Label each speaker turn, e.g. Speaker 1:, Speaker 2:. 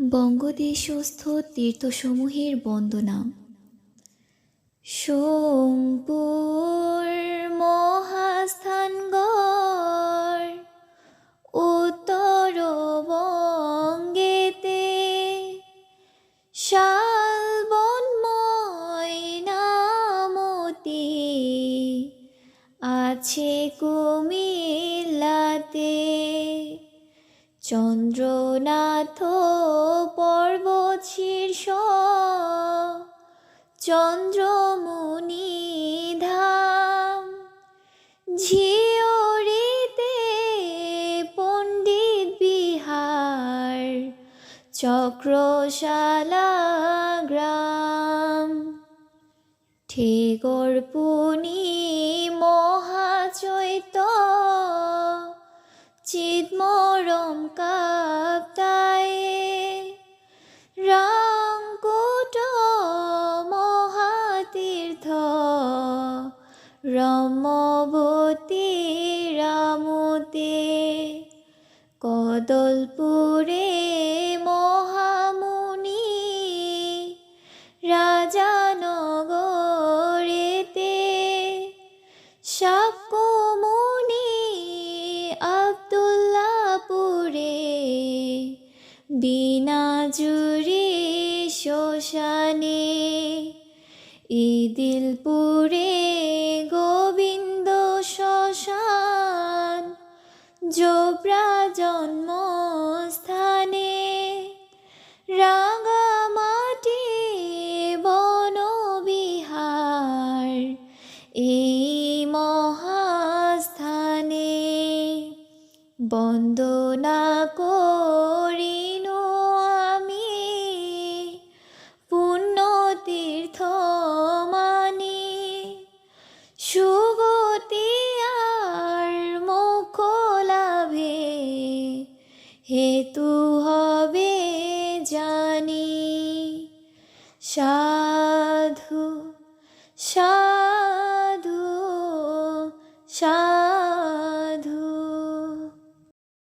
Speaker 1: বঙ্গদেশস্থ তীর্থসমূহের বন্দনা সোমপুর মহাস্থানগড় উত্তর বঙ্গেতে শালবন ময়নামতি আছে কুমিল্লাতে। চন্দ্রনাথ পর্বত শীর্ষ চন্দ্রমুনি ধাম ঝিওরিতে পণ্ডিত বিহার চক্রশালা গ্রাম। ঠিগরপুনি মহাচৈত্য চিৎমরম রমবতী রামতে কদলপুরে মহামুনি রাজা রাজানগরেতে শাক্যমুনি আবদুল্লাপুরে বিনাজুরি শ্মশানে ইদিলপুরে জোবরা জন্মস্থানে রাঙামাটি বনবিহার এই মহাস্থানে বন্দনা করিনু হেতু হবে জানি সাধু সাধু সাধু।